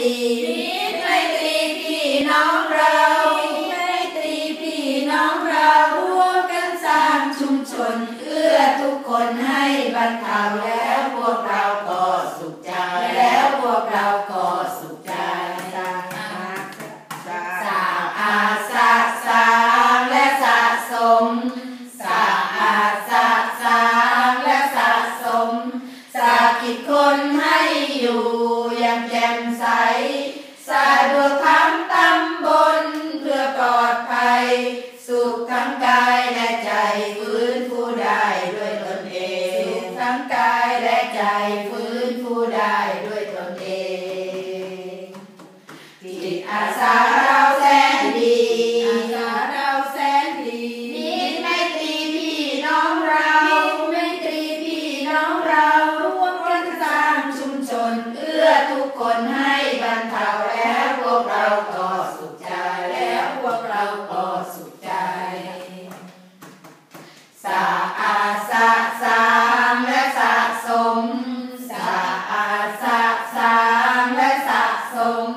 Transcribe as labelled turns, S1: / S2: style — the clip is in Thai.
S1: รีมิตรไมตรีพี่น้องเราไมตรีพี่น้องเราร่วมกันสร้างชุมชน เอื้อทุกคนให้บรรเทาแล้วพวกเราก็สุขใจแล้วพวกเรา ยงแจ่มใส สะดวกทั้งตำบนเพื่อปลอดภัย สุขทั้งกายและใจฟื้นผู้ได้ด้วยตนเองสุขทั้งกายและใจฟื้นผู้ได้ด้วยตนเองจิตอาสาเราแสนดีอาสาเราแสนดีมิตรไมตรีพี่น้องเรามิตรไมตรีพี่น้องเราร่วมกันสร้างชุมชน คนให้บรรเทาแล้วพวกเราก็สุขใจแล้วพวกเราก็สุขใจสะอาสะสามและสะสมสะอาสะสามและสะสม